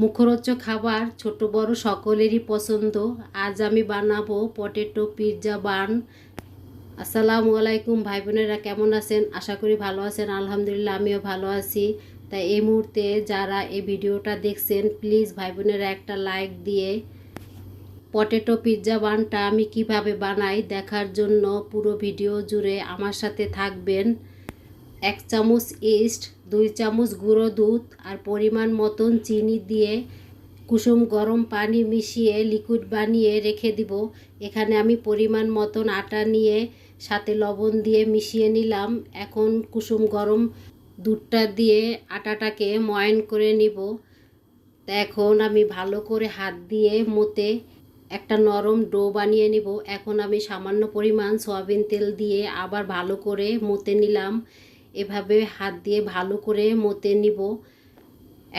মুখরোচক খাবার ছোট বড় সকলেরই পছন্দ। আজ আমি বানাবো পটেটো, পিৎজা বান আসসালামু আলাইকুম ভাই বোনেরা কেমন আছেন? আশা করি ভালো আছেন, আলহামদুলিল্লাহ আমিও ভালো আছি। তাই এই মুহূর্তে যারা এই ভিডিওটা দেখছেন, প্লিজ ভাই বোনেরা একটা লাইক দিয়ে পটেটো, পিৎজা বানটা আমি কীভাবে বানাই দেখার জন্য পুরো ভিডিও জুড়ে আমার সাথে থাকবেন। এক চামচ ইস্ট দুই চামচ গুঁড়ো দুধ আর পরিমাণ মতন চিনি দিয়ে কুসুম গরম পানি মিশিয়ে লিকুইড বানিয়ে রেখে দিব। এখানে আমি পরিমাণ মতন আটা নিয়ে সাথে লবণ দিয়ে মিশিয়ে নিলাম। এখন কুসুম গরম দুধটা দিয়ে আটাটাকে ময়ন করে নিব। এখন আমি ভালো করে হাত দিয়ে মতে একটা নরম ডো বানিয়ে নিব। এখন আমি সামান্য পরিমাণ সয়াবিন তেল দিয়ে আবার ভালো করে মতে নিলাম। এভাবে হাত দিয়ে ভালো করে মতে নিব।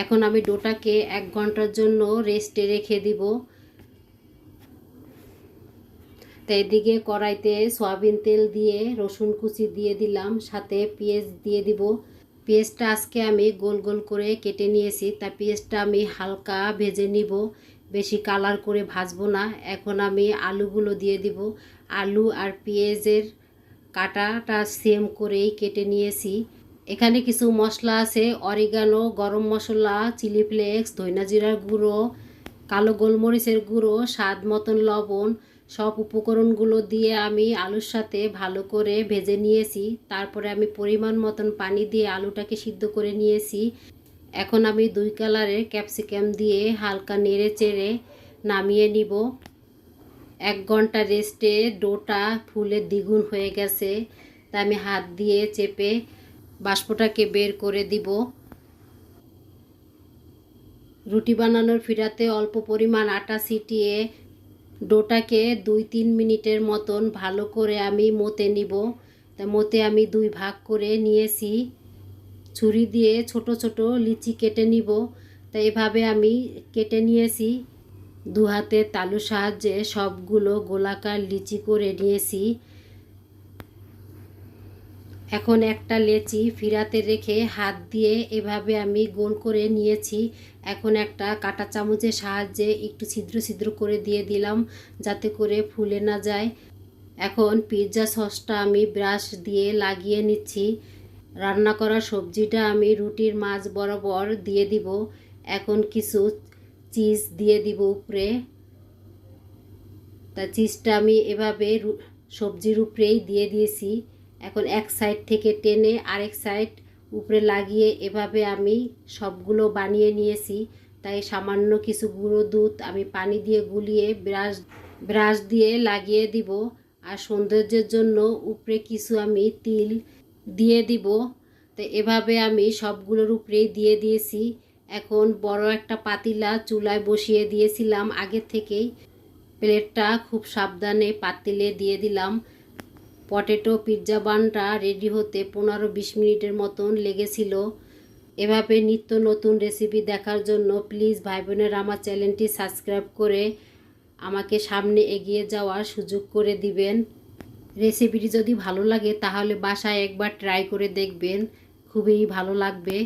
এখন আমি ডোটাকে এক ঘণ্টার জন্য রেস্টে রেখে দিব। তো এদিকে কড়াইতে সয়াবিন তেল দিয়ে রসুন কুচি দিয়ে দিলাম, সাথে পেঁয়াজ দিয়ে দিব। পেঁয়াজটা আজকে আমি গোল গোল করে কেটে নিয়েছি, তা পেঁয়াজটা আমি হালকা ভেজে নিব। বেশি কালার করে ভাজবো না, এখন আমি আলুগুলো দিয়ে দিব। আলু আর পেঁয়াজের কাটাটা সেম করেই কেটে নিয়েছি। এখানে কিছু মশলা আছে, অরিগানো, গরম মশলা, চিলি ফ্লেক্স, ধইনা জিরার গুঁড়ো, কালো গোলমরিচের গুঁড়ো, স্বাদ মতন লবণ, সব উপকরণগুলো দিয়ে আমি আলুর সাথে ভালো করে ভেজে নিয়েছি। তারপরে আমি পরিমাণ মতন পানি দিয়ে আলুটাকে সিদ্ধ করে নিয়েছি। এখন আমি দুই কালারের ক্যাপসিকাম দিয়ে হালকা নেড়ে চেড়ে নামিয়ে নিব। এক ঘণ্টা রেস্টে ডোটা ফুলে দ্বিগুণ হয়ে গেছে। তা আমি হাত দিয়ে চেপে বাষ্পটাকে বের করে দিব। রুটি বানানোর ফিরাতে অল্প পরিমাণ আটা ছিটিয়ে ডোটাকে দুই তিন মিনিটের মতন ভালো করে আমি মতে নিব। তা মতে আমি দুই ভাগ করে নিয়েছি। ছুরি দিয়ে ছোট ছোট লিচি কেটে নিব। তা এভাবে আমি কেটে নিয়েছি। দু হাতে তালুর সাহায্যে সবগুলো গোলাকার লিচি করে নিয়েছি। এখন একটা লেচি ফিরাতে রেখে হাত দিয়ে এভাবে আমি গোল করে নিয়েছি। এখন একটা কাটা চামচের সাহায্যে একটু ছিদ্র ছিদ্র করে দিয়ে দিলাম যাতে করে ফুলে না যায়। এখন পিৎজা সসটা আমি ব্রাশ দিয়ে লাগিয়ে নিচ্ছি। রান্না করা সবজিটা আমি রুটির মাছ বরাবর দিয়ে দিব। এখন কিছু চিজ দিয়ে দিব উপরে। তা চিজটা আমি এভাবে সবজির উপরেই দিয়ে দিয়েছি। এখন এক সাইড থেকে টেনে আরেক সাইড উপরে লাগিয়ে এভাবে আমি সবগুলো বানিয়ে নিয়েছি। তাই সামান্য কিছু গুঁড়ো দুধ আমি পানি দিয়ে গুলিয়ে ব্রাশ ব্রাশ দিয়ে লাগিয়ে দিব। আর সৌন্দর্যের জন্য উপরে কিছু আমি তিল দিয়ে দিব। তো এভাবে আমি সবগুলোর উপরেই দিয়ে দিয়েছি। এখন বড় একটা পাতিলা চুলায় বসিয়ে দিয়েছিলাম আগে থেকেই। প্লেটটা খুব সাবধানে পাতিলে দিয়ে দিলাম। পটেটো পিৎজা বানটা রেডি হতে পনেরো বিশ মিনিটের মতন লেগেছিল। এভাবে নিত্য নতুন রেসিপি দেখার জন্য প্লিজ ভাই বোনের আমার চ্যানেলটি সাবস্ক্রাইব করে আমাকে সামনে এগিয়ে যাওয়ার সুযোগ করে দিবেন। রেসিপিটি যদি ভালো লাগে তাহলে বাসায় একবার ট্রাই করে দেখবেন। খুবই ভালো লাগবে।